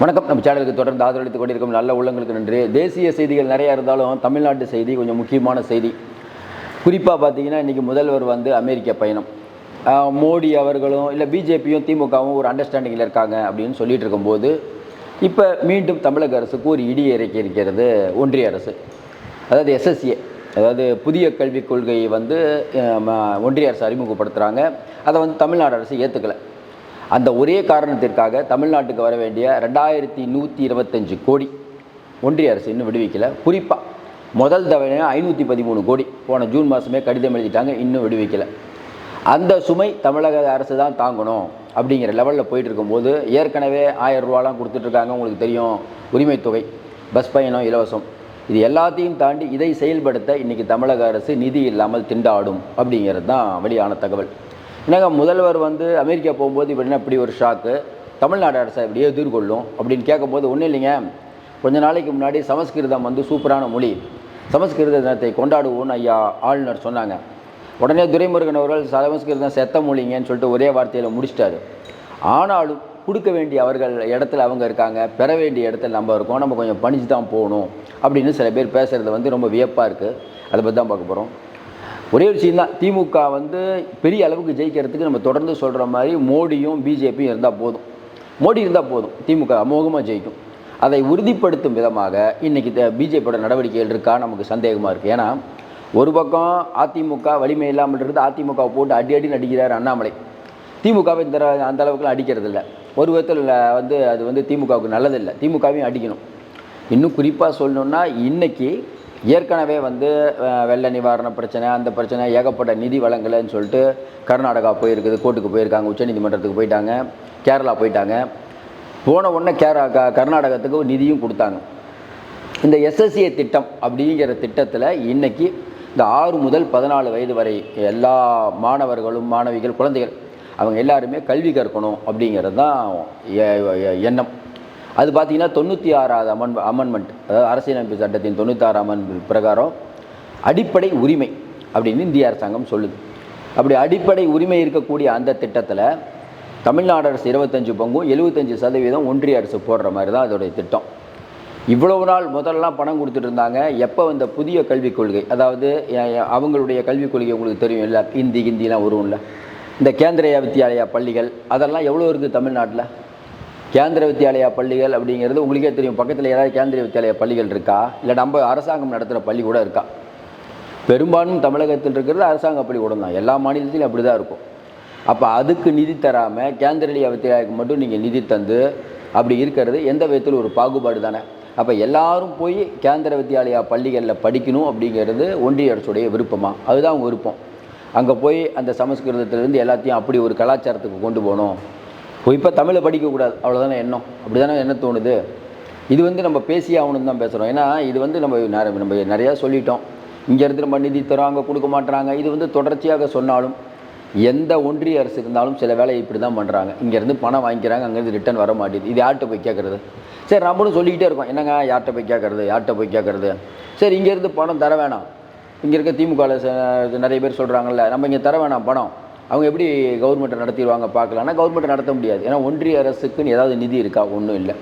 வணக்கம். நம்ம சேனலுக்கு தொடர்ந்து ஆதரவளித்துக் கொண்டிருக்கும் நல்ல உள்ளங்களுக்கு நன்றி. தேசிய செய்திகள் நிறையா இருந்தாலும் தமிழ்நாட்டு செய்தி கொஞ்சம் முக்கியமான செய்தி. குறிப்பாக பார்த்தீங்கன்னா இன்றைக்கி முதல்வர் வந்து அமெரிக்க பயணம். மோடி அவர்களும் இல்லை பிஜேபியும் திமுகவும் ஒரு அண்டர்ஸ்டாண்டிங்கில் இருக்காங்க அப்படின்னு சொல்லிட்டு இருக்கும்போது இப்போ மீண்டும் தமிழக அரசுக்கு ஒரு இடி இறக்கி இருக்கிறது ஒன்றிய அரசு. அதாவது எஸ்எஸ்ஏ அதாவது புதிய கல்விக் கொள்கையை வந்து ம- ஒன்றிய அரசு அறிமுகப்படுத்துகிறாங்க அதை வந்து தமிழ்நாடு அரசு ஏற்றுக்கலை அந்த ஒரே காரணத்திற்காக தமிழ்நாட்டுக்கு வர வேண்டிய ரெண்டாயிரத்தி நூற்றி இருபத்தஞ்சு கோடி ஒன்றிய அரசு இன்னும் விடுவிக்கலை. குறிப்பாக முதல் தவணையாக ஐநூற்றி பதிமூணு கோடி. போன ஜூன் மாதமே கடிதம் எழுதிட்டாங்க இன்னும் விடுவிக்கலை. அந்த சுமை தமிழக அரசு தான் தாங்கணும் அப்படிங்கிற லெவலில் போயிட்டு இருக்கும்போது ஏற்கனவே ஆயிரம் ரூபாலாம் கொடுத்துட்ருக்காங்க உங்களுக்கு தெரியும். உரிமை தொகை பஸ் பயணம் இலவசம். இது எல்லாத்தையும் தாண்டி இதை செயல்படுத்த இன்றைக்கி தமிழக அரசு நிதி இல்லாமல் திண்டாடும் அப்படிங்கிறது தான் வெளியான தகவல். என்னங்க முதல்வர் வந்து அமெரிக்கா போகும்போது இப்படி என்ன இப்படி ஒரு ஷாக்கு தமிழ்நாடு அரசை இப்படியே எதிர்கொள்ளும் அப்படின்னு கேட்கும்போது ஒன்றும் இல்லைங்க. கொஞ்ச நாளைக்கு முன்னாடி சமஸ்கிருதம் வந்து சூப்பரான மொழி. சமஸ்கிருத தினத்தை கொண்டாடுவோம்னு ஐயா ஆளுநர் சொன்னாங்க. உடனே துரைமுருகன் அவர்கள் சமஸ்கிருதம் செத்த மொழிங்கன்னு சொல்லிட்டு ஒரே வார்த்தையில் முடிச்சிட்டாரு. ஆனாலும் கொடுக்க வேண்டிய அவர்கள் இடத்துல அவங்க இருக்காங்க. பெற வேண்டிய இடத்துல நம்ம இருக்கோம். நம்ம கொஞ்சம் பணிச்சு தான் போகணும் அப்படின்னு சில பேர் பேசுகிறது வந்து ரொம்ப வியப்பாக இருக்குது அதை பற்றி தான் பார்க்க போகிறோம் ஒரே ஒரு விஷயம் தான். திமுக வந்து பெரிய அளவுக்கு ஜெயிக்கிறதுக்கு நம்ம தொடர்ந்து சொல்கிற மாதிரி மோடியும் பிஜேபியும் இருந்தால் போதும். மோடி இருந்தால் போதும். திமுக அமோகமாக ஜெயிக்கும். அதை உறுதிப்படுத்தும் விதமாக இன்றைக்கி பிஜேபியோட நடவடிக்கைகள் இருக்கா? நமக்கு சந்தேகமாக இருக்குது ஏன்னா ஒரு பக்கம் அதிமுக வலிமை இல்லாமல் இருக்குது. அதிமுகவை போட்டு அடி அடி நடிக்கிறார் அண்ணாமலை. திமுகவை இந்த அந்த அளவுக்குலாம் அடிக்கிறது இல்லை ஒரு விதத்தில் வந்து அது வந்து திமுகவுக்கு நல்லதில்லை. திமுகவையும் அடிக்கணும். இன்னும் குறிப்பாக சொல்லணுன்னா இன்றைக்கி ஏற்கனவே வந்து வெள்ள நிவாரண பிரச்சனை அந்த பிரச்சனை ஏகப்பட்ட நிதி வழங்கலைன்னு சொல்லிட்டு கர்நாடகா போயிருக்குது கோர்ட்டுக்கு போயிருக்காங்க உச்சநீதிமன்றத்துக்கு போயிட்டாங்க கேரளா போயிட்டாங்க. போன உடனே கேரா க கர்நாடகத்துக்கு ஒரு நிதியும் கொடுத்தாங்க. இந்த எஸ்எஸ்ஏ திட்டம் அப்படிங்கிற திட்டத்தில் இன்னைக்கு இந்த ஆறு முதல் பதினாலு வயது வரை எல்லா மாணவர்களும் மாணவிகள் குழந்தைகள் அவங்க எல்லாருமே கல்வி கற்கணும் அப்படிங்கிறது தான் எ- எண்ணம். அது பார்த்தீங்கன்னா தொண்ணூற்றி ஆறாவது அமன் அமெண்ட்மெண்ட் அதாவது அரசியலமைப்பு சட்டத்தின் தொண்ணூத்தாறு அமெண்ட்மெண்ட் பிரகாரம் அடிப்படை உரிமை அப்படின்னு இந்திய அரசாங்கம் சொல்லுது. அப்படி அடிப்படை உரிமை இருக்கக்கூடிய அந்த திட்டத்தில் தமிழ்நாடு அரசு இருபத்தஞ்சு பங்கும் எழுபத்தஞ்சு சதவீதம் ஒன்றிய அரசு போடுற மாதிரி தான் அதோடைய திட்டம். இவ்வளவு நாள் முதல்லாம் பணம் கொடுத்துட்டு இருந்தாங்க. எப்போ வந்த புதிய கல்விக் கொள்கை? அதாவது அவங்களுடைய கல்விக் கொள்கை உங்களுக்கு தெரியும் இல்லை? ஹிந்தி ஹிந்திலாம் வரும்ல. இந்த கேந்திரிய வித்யாலயா பள்ளிகள் அதெல்லாம் எவ்வளோ இருக்குது தமிழ்நாட்டில்? கேந்திர வித்யாலயா பள்ளிகள் அப்படிங்கிறது உங்களுக்கே தெரியும். பக்கத்தில் ஏதாவது கேந்திரிய வித்யாலயா பள்ளிகள் இருக்கா? இல்லை நம்ம அரசாங்கம் நடத்துகிற பள்ளி கூட இருக்கா? பெரும்பாலும் தமிழகத்தில் இருக்கிறது அரசாங்க பள்ளிக்கூடம் தான். எல்லா மாநிலத்திலும் அப்படி தான் இருக்கும். அப்போ அதுக்கு நிதி தராமல் கேந்திரிய வித்யாலயாவுக்கு மட்டும் நீங்கள் நிதி தந்து அப்படி இருக்கிறது எந்த விதத்தில் ஒரு பாகுபாடு தானே. அப்போ எல்லாரும் போய் கேந்திர வித்யாலயா பள்ளிகளில் படிக்கணும் அப்படிங்கிறது ஒன்றிய அரசுடைய விருப்பமாக அதுதான் அவங்க விருப்பம். அங்கே போய் அந்த சமஸ்கிருதத்திலேருந்து எல்லாத்தையும் அப்படி ஒரு கலாச்சாரத்துக்கு கொண்டு போகணும். இப்போ தமிழை படிக்கக்கூடாது. அவ்வளோதானே எண்ணம்? அப்படி தானே என்ன தோணுது? இது வந்து நம்ம பேசி ஆகணும்னு தான் பேசுகிறோம் ஏன்னா இது வந்து நம்ம நிறைய நம்ம நிறையா சொல்லிட்டோம். இங்கேருந்து நம்ம நிதி தரோம் அங்கே கொடுக்க மாட்டுறாங்க. இது வந்து தொடர்ச்சியாக சொன்னாலும் எந்த ஒன்றிய அரசு இருந்தாலும் சில வேலை இப்படி தான் பண்ணுறாங்க இங்கேருந்து பணம் வாங்கிக்கிறாங்க அங்கேருந்து ரிட்டர்ன் வர மாட்டேது. இது யார்கிட்ட போய் கேட்குறது சரி நம்மளும் சொல்லிக்கிட்டே இருக்கோம். என்னங்க யார்கிட்ட போய் கேட்குறது யார்கிட்ட போய் கேட்குறது சரி இங்கேருந்து பணம் தர வேணாம். இங்கே இருக்க திமுகவில் நிறைய பேர் சொல்கிறாங்கல்ல நம்ம இங்கே தர வேணாம் பணம். அவங்க எப்படி கவர்மெண்ட்டை நடத்திடுவாங்க பார்க்கலாம்னா கவர்மெண்ட்டை நடத்த முடியாது. ஏன்னா ஒன்றிய அரசுக்குன்னு ஏதாவது நிதி இருக்கா? ஒன்றும் இல்லை.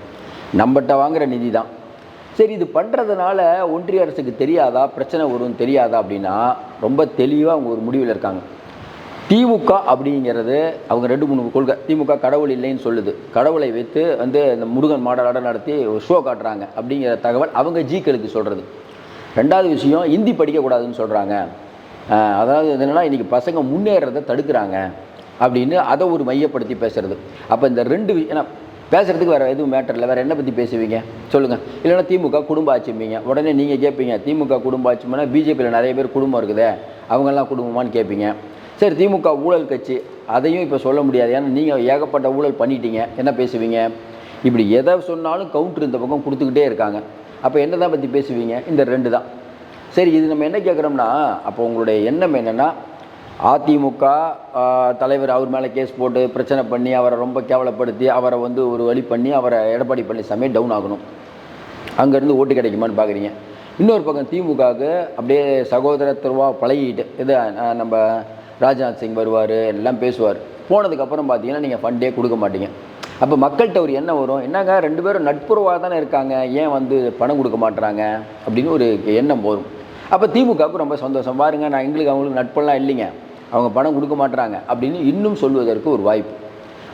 நம்மகிட்ட வாங்குற நிதி தான். சரி இது பண்ணுறதுனால ஒன்றிய அரசுக்கு தெரியாதா? பிரச்சனை வரும் தெரியாதா அப்படின்னா ரொம்ப தெளிவாக அவங்க ஒரு முடிவில் இருக்காங்க. திமுக அப்படிங்கிறது அவங்க ரெண்டு மூணு கொள்கை திமுக கடவுள் இல்லைன்னு சொல்லுது. கடவுளை வைத்து வந்து இந்த முருகன் மாடலாட நடத்தி ஒரு ஷோ காட்டுறாங்க அப்படிங்கிற தகவல் அவங்க ஜீக்களுக்கு சொல்கிறது ரெண்டாவது விஷயம் ஹிந்தி படிக்கக்கூடாதுன்னு சொல்கிறாங்க அதாவது என்னென்னா இன்றைக்கி பசங்க முன்னேறதை தடுக்கிறாங்க அப்படின்னு அதை ஒரு மையப்படுத்தி பேசுகிறது அப்போ இந்த ரெண்டு ஏன்னா பேசுகிறதுக்கு வேறு எதுவும் மேட்டர் இல்லை. வேறு என்ன பற்றி பேசுவீங்க? சொல்லுங்கள் இல்லைன்னா திமுக குடும்ப ஆட்சிம்பீங்க உடனே நீங்கள் கேட்பீங்க திமுக குடும்ப ஆட்சிமைனா பிஜேபியில் நிறைய பேர் குடும்பம் இருக்குதே. அவங்கெல்லாம் குடும்பமான்னு கேட்பீங்க சரி திமுக ஊழல் கட்சி அதையும் இப்போ சொல்ல முடியாது. ஏன்னா நீங்கள் ஏகப்பட்ட ஊழல் பண்ணிட்டீங்க. என்ன பேசுவீங்க? இப்படி எதை சொன்னாலும் கவுண்டர் இந்த பக்கம் கொடுத்துக்கிட்டே இருக்காங்க. அப்போ என்ன தான் பற்றி பேசுவீங்க? இந்த ரெண்டு தான். சரி இது நம்ம என்ன கேட்குறோம்னா அப்போ உங்களுடைய எண்ணம் என்னென்னா அதிமுக தலைவர் அவர் மேலே கேஸ் போட்டு பிரச்சனை பண்ணி அவரை ரொம்ப கேவலப்படுத்தி அவரை வந்து ஒரு வழி பண்ணி அவரை எடப்பாடி பழனிசாமி டவுன் ஆகணும். அங்கேருந்து ஓட்டு கிடைக்குமான்னு பார்க்குறீங்க இன்னொரு பக்கம் திமுகவுக்கு அப்படியே சகோதரத்துவா பழகிட்டு இது நம்ம ராஜ்நாத் சிங் வருவார் எல்லாம் பேசுவார். போனதுக்கப்புறம் பார்த்தீங்கன்னா நீங்கள் ஃபண்டே கொடுக்க மாட்டீங்க. அப்போ மக்கள்கிட்ட ஒரு எண்ணம் வரும். என்னங்க ரெண்டு பேரும் நட்புறவாக தானே இருக்காங்க ஏன் வந்து பணம் கொடுக்க மாட்டுறாங்க அப்படின்னு ஒரு எண்ணம் வரும். அப்போ திமுகவுக்கு ரொம்ப சந்தோஷம். பாருங்க நான் எங்களுக்கு அவங்களுக்கு நட்பெல்லாம் இல்லைங்க. அவங்க பணம் கொடுக்க மாட்டுறாங்க அப்படின்னு இன்னும் சொல்வதற்கு ஒரு வாய்ப்பு.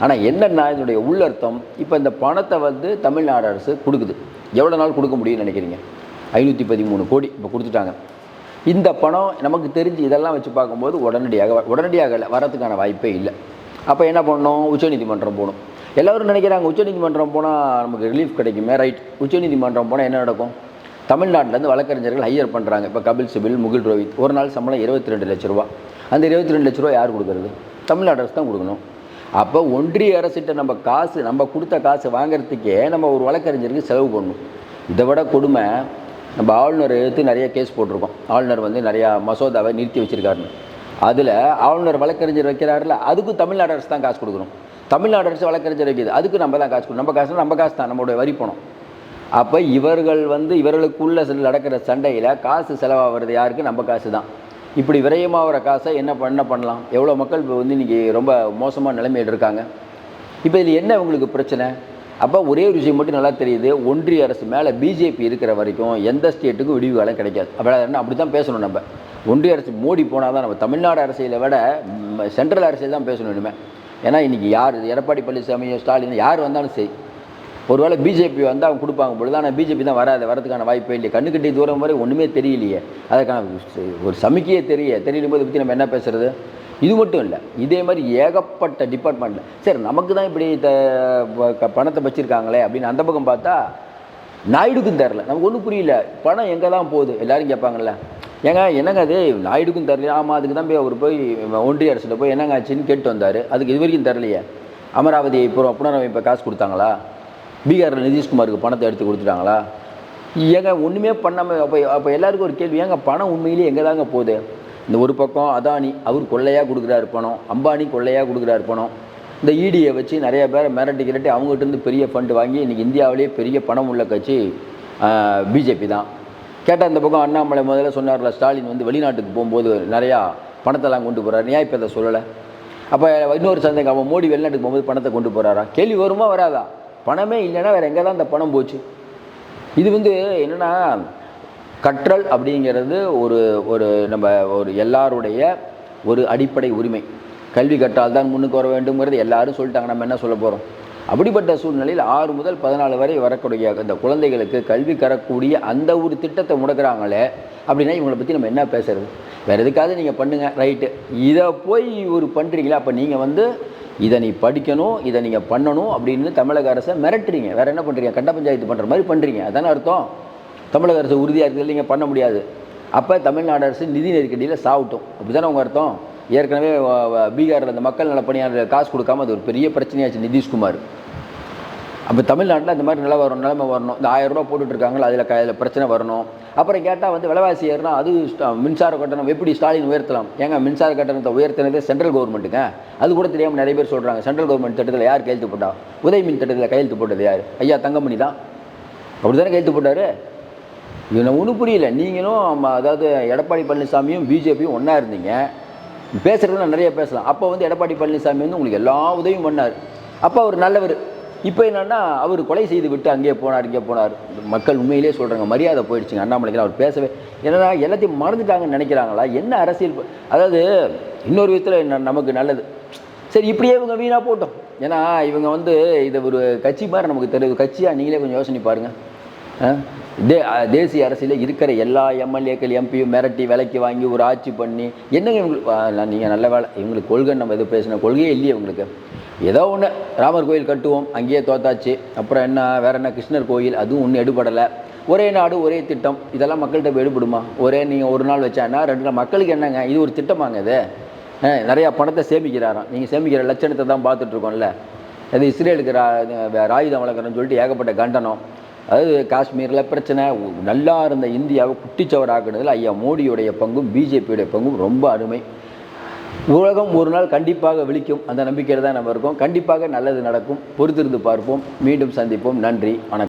ஆனால் என்னென்னா இதனுடைய உள்ளர்த்தம் இப்போ இந்த பணத்தை வந்து தமிழ்நாடு அரசு கொடுக்குது. எவ்வளோ நாள் கொடுக்க முடியும்னு நினைக்கிறீங்க? ஐநூற்றி பதிமூணு கோடி இப்போ கொடுத்துட்டாங்க. இந்த பணம் நமக்கு தெரிஞ்சு இதெல்லாம் வச்சு பார்க்கும்போது உடனடியாக உடனடியாக இல்லை வாய்ப்பே இல்லை. அப்போ என்ன பண்ணணும்? உச்சநீதிமன்றம் போகணும். எல்லோரும் நினைக்கிறாங்க உச்சநீதிமன்றம் போனால் நமக்கு ரிலீஃப் கிடைக்குமே ரைட் உச்சநீதிமன்றம் போனால் என்ன நடக்கும்? தமிழ்நாட்டிலேருந்து வழக்கறிஞர்கள் ஹையர் பண்ணுறாங்க இப்போ கபில் சிபில் முகில் ரோஹித். ஒரு நாள் சம்பளம் இருபத்தி ரெண்டு லட்ச ரூபா. அந்த இருபத்தி ரெண்டு லட்ச ரூபா யார் கொடுக்குறது? தமிழ்நாடு அரசு தான் கொடுக்கணும். அப்போ ஒன்றிய அரசிட்ட நம்ம காசு நம்ம கொடுத்த காசு வாங்குறதுக்கே நம்ம ஒரு வழக்கறிஞருக்கு செலவு பண்ணணும். இதை விட கொடுமை நம்ம ஆளுநர் எடுத்து நிறைய கேஸ் போட்டிருக்கோம். ஆளுநர் வந்து நிறையா மசோதாவை நிறுத்தி வச்சிருக்காருன்னு. அதில் ஆளுநர் வழக்கறிஞர் வைக்கிறாருல அதுக்கும் தமிழ்நாடு அரசு தான் காசு கொடுக்கணும். தமிழ்நாடு அரசு வழக்கறிஞர் வைக்கிது அதுக்கு நம்ம தான் காசு கொடுக்கணும். நம்ம காசு நம்ம காசு தான் நம்மளுடைய வரி பணம். அப்போ இவர்கள் வந்து இவர்களுக்குள்ள நடக்கிற சண்டையில் காசு செலவாகிறது யாருக்கு? நம்ம காசு தான் இப்படி விரயமாகிற காசை என்ன பண்ண பண்ணலாம்? எவ்வளோ மக்கள் இப்போ வந்து இன்றைக்கி ரொம்ப மோசமாக நிலைமையில் இருக்காங்க. இப்போ இதில் என்ன உங்களுக்கு பிரச்சனை? அப்போ ஒரே ஒரு விஷயம் மட்டும் நல்லா தெரியுது. ஒன்றிய அரசு மேலே பிஜேபி இருக்கிற வரைக்கும் எந்த ஸ்டேட்டுக்கும் விடிவு காலம் கிடைக்காது. அப்போ என்ன? அப்படி தான் பேசணும் நம்ம. ஒன்றிய அரசு மோடி போனால் தான் நம்ம தமிழ்நாடு அரசியலை விட சென்ட்ரல் அரசியல் தான் பேசணும் இனிமேல் ஏன்னா இன்றைக்கி யார்? எடப்பாடி பழனிசாமி ஸ்டாலின் யார் வந்தாலும் சரி. ஒருவேளை பிஜேபி வந்து அவங்க கொடுப்பாங்க பொழுது ஆனால் பிஜேபி தான் வராது வரதுக்கான வாய்ப்பே இல்லையே. கண்ணுக்கட்டி தூரம் வரை ஒன்றுமே தெரியலையே. அதற்கான ஒரு சமிக்கையே தெரிய தெரியலும் போது பற்றி நம்ம என்ன பேசுகிறது இது மட்டும் இல்லை இதே மாதிரி ஏகப்பட்ட டிபார்ட்மெண்ட்டில் சரி நமக்கு தான் இப்படி த பணத்தை வச்சுருக்காங்களே அப்படின்னு அந்த பக்கம் பார்த்தா நாயுடுக்கும் தரல நமக்கு ஒன்றும் புரியல. பணம் எங்கே தான் போகுது? எல்லோரும் கேட்பாங்கல்ல. ஏங்க என்னங்க அது? நாயுடுக்கும் தரல ஆமாம் அதுக்கு தான் போய் அவர் போய் ஒன்றிய அரசில் போய் என்னங்க ஆச்சுன்னு கேட்டு வந்தார். அதுக்கு இது வரைக்கும் தரலையே அமராவதி இப்போ புனரமைப்பை காசு கொடுத்தாங்களா? பீகாரில் நிதிஷ்குமாருக்கு பணத்தை எடுத்து கொடுத்துட்டாங்களா? ஏங்க ஒன்றுமே பண்ணாமல் அப்போ அப்போ எல்லாருக்கும் ஒரு கேள்வி ஏங்க பணம் உண்மையிலேயே எங்கே தாங்க போகுது? இந்த ஒரு பக்கம் அதானி அவர் கொள்ளையாக கொடுக்குறாரு பணம் அம்பானி கொள்ளையாக கொடுக்குறாரு பணம். இந்த இடியை வச்சு நிறைய பேர் மிரட்டி கிரட்டி அவங்ககிட்டருந்து பெரிய ஃபண்டு வாங்கி இன்றைக்கி இந்தியாவிலேயே பெரிய பணம் உள்ள கட்சி பிஜேபி தான். கேட்டால் இந்த பக்கம் அண்ணாமலை முதல்ல சொன்னார்ல ஸ்டாலின் வந்து வெளிநாட்டுக்கு போகும்போது நிறையா பணத்தெல்லாம் கொண்டு போகிறார் ஏன் இப்போ அதை சொல்லலை. அப்போ இன்னொரு சந்தேகம் அவன் மோடி வெளிநாட்டுக்கு போகும்போது பணத்தை கொண்டு போகிறாரா கேள்வி வருமா வராதா? பணமே இல்லைன்னா வேறு எங்கே தான் இந்த பணம் போச்சு? இது வந்து என்னென்னா கற்றல் அப்படிங்கிறது ஒரு ஒரு நம்ம ஒரு எல்லாருடைய ஒரு அடிப்படை உரிமை. கல்வி கற்றால் தான் முன்னுக்கு வர வேண்டும்ங்கிறது எல்லாரும் சொல்லிட்டாங்க. நம்ம என்ன சொல்ல போகிறோம் அப்படிப்பட்ட சூழ்நிலையில் ஆறு முதல் பதினாலு வரை வரக்கூடிய இந்த குழந்தைகளுக்கு கல்வி கரக்கூடிய அந்த ஒரு திட்டத்தை முடக்கிறாங்களே அப்படின்னா இவங்களை பற்றி நம்ம என்ன பேசுறது? வேறு எதுக்காவது நீங்கள் பண்ணுங்கள் ரைட்டு. இதை போய் ஒரு பண்ணுறீங்களா அப்போ நீங்கள் வந்து இதை நீ படிக்கணும் இதை நீங்கள் பண்ணணும் அப்படின்னு தமிழக அரசை மிரட்டுறீங்க. வேறு என்ன பண்ணுறீங்க கண்ட பஞ்சாயத்து பண்ணுற மாதிரி பண்ணுறீங்க அதான அர்த்தம்? தமிழக அரசு உறுதியாக இருக்கிறது நீங்கள் பண்ண முடியாது. அப்போ தமிழ்நாடு அரசு நிதி நெருக்கடியில் சாவட்டும். அப்படி தானே உங்கள் அர்த்தம்? ஏற்கனவே பீகாரில் அந்த மக்கள் நல பணியாளர் காசு கொடுக்காம அது ஒரு பெரிய பிரச்சனையாச்சு நிதிஷ்குமார். அப்போ தமிழ்நாட்டில் இந்த மாதிரி நிலை வரும் நிலைமை வரணும். இந்த ஆயிரம் ரூபா போட்டுட்ருக்காங்களா அதில் க அதில் பிரச்சனை வரணும். அப்புறம் கேட்டால் வந்து விலைவாசி ஏறினா அது மின்சார கட்டணம் எப்படி ஸ்டாலின் உயர்த்தலாம்? ஏங்க மின்சார கட்டணத்தை உயர்த்தினதே சென்ட்ரல் கவர்மெண்ட்டுங்க? அது கூட தெரியாமல் நிறைய பேர் சொல்கிறாங்க சென்ட்ரல் கவர்மெண்ட் திட்டத்தில் யார் கையெழுத்து போட்டா? உதய் மின் திட்டத்தில் கையெழுத்து போட்டது யார்? ஐயா தங்கமணி தான். அப்படி தானே கையெழுத்து போட்டார்? இது ஒன்றும் புரியல. நீங்களும் அதாவது எடப்பாடி பழனிசாமியும் பிஜேபியும் ஒன்றா இருந்தீங்க. பேசுகிறதுனா நிறைய பேசலாம். அப்போ வந்து எடப்பாடி பழனிசாமி வந்து உங்களுக்கு எல்லா உதவியும் பண்ணார். அப்போ அவர் நல்லவர். இப்போ என்னன்னா அவர் கொலை செய்து விட்டு அங்கேயே போனார் இங்கே போனார். மக்கள் உண்மையிலேயே சொல்கிறாங்க மரியாதை போயிடுச்சுங்க. அண்ணாமலைக்கு அவர் பேசவே என்னன்னா எல்லாத்தையும் மறந்துட்டாங்கன்னு நினைக்கிறாங்களா? என்ன அரசியல் அதாவது இன்னொரு விதத்தில் நமக்கு நல்லது. சரி இப்படியே இவங்க வீணாக போட்டோம். ஏன்னா இவங்க வந்து இதை ஒரு கட்சி மாதிரி நமக்கு தெரியுது. கட்சியாக நீங்களே கொஞ்சம் யோசனை பாருங்கள் தே தேசிய அரசியலில் இருக்கிற எல்லா எம்எல்ஏக்கள் எம்பியும் மிரட்டி விலைக்கு வாங்கி ஒரு ஆட்சி பண்ணி என்னங்க இவங்களுக்கு நீங்கள் நல்ல வேலை இவங்களுக்கு கொள்கை நம்ம எது பேசின கொள்கையே இல்லையே இவங்களுக்கு. ஏதோ ஒன்று ராமர் கோயில் கட்டுவோம் அங்கேயே தோத்தாச்சு. அப்புறம் என்ன வேறு என்ன கிருஷ்ணர் கோயில் அதுவும் ஒன்றும் எடுபடலை. ஒரே நாடு ஒரே திட்டம். இதெல்லாம் மக்கள்கிட்ட போய் எடுபடுமா? ஒரே நீங்கள் ஒரு நாள் வச்சான்னா ரெண்டு நாள். மக்களுக்கு என்னங்க? இது ஒரு திட்டமாங்க இது. நிறையா பணத்தை சேமிக்கிறாராம். நீங்கள் சேமிக்கிற லட்சணத்தை தான் பார்த்துட்ருக்கோம்ல. அது இஸ்ரேலுக்கு ரா ராயுதம் ஆயுதம் சொல்லிட்டு ஏகப்பட்ட கண்டனம். அதாவது காஷ்மீரில் பிரச்சனை. நல்லா இருந்த இந்தியாவை குட்டிச்சவராக்குனதில் ஐயா மோடியுடைய பங்கும் பிஜேபியுடைய பங்கும் ரொம்ப அருமை. உலகம் ஒரு நாள் கண்டிப்பாக விழிக்கும். அந்த நம்பிக்கையில் தான் நம்ம இருக்கோம். கண்டிப்பாக நல்லது நடக்கும். பொறுத்திருந்து பார்ப்போம். மீண்டும் சந்திப்போம். நன்றி. வணக்கம்.